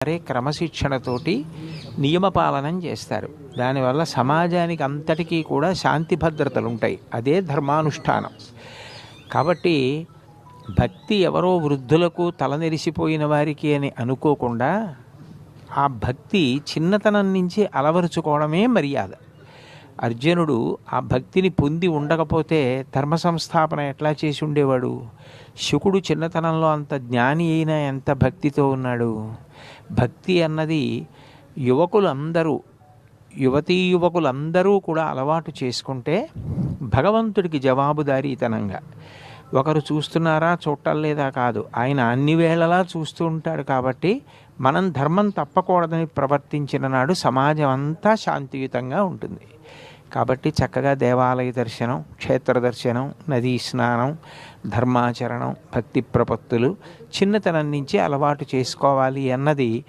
వారే క్రమశిక్షణతోటి నియమపాలనం చేస్తారు. దానివల్ల సమాజానికి అంతటికీ కూడా శాంతి భద్రతలు ఉంటాయి అదే ధర్మానుష్ఠానం. కాబట్టి భక్తి ఎవరో వృద్ధులకు తలనెరిసిపోయిన వారికి అని అనుకోకుండా ఆ భక్తి చిన్నతనం నుంచి అలవరుచుకోవడమే మర్యాద. అర్జునుడు ఆ భక్తిని పొంది ఉండకపోతే ధర్మ సంస్థాపన ఎట్లా చేసి ఉండేవాడు? శుకుడు చిన్నతనంలో అంత జ్ఞాని అయినా ఎంత భక్తితో ఉన్నాడు? భక్తి అన్నది యువకులందరూ యువతీ యువకులందరూ కూడా అలవాటు చేసుకుంటే భగవంతుడికి జవాబుదారీతనంగా. ఒకరు చూస్తున్నారా చూడలేదా కాదు. ఆయన అన్ని వేళలా చూస్తూ ఉంటాడు కాబట్టి మనం ధర్మం తప్పకూడదని ప్రవర్తించిన నాడు సమాజం అంతా శాంతియుతంగా ఉంటుంది. కాబట్టి చక్కగా దేవాలయ దర్శనం క్షేత్ర దర్శనం నదీ స్నానం ధర్మాచరణం భక్తి ప్రపత్తులు చిన్నతనం నుంచి అలవాటు చేసుకోవాలి అన్నది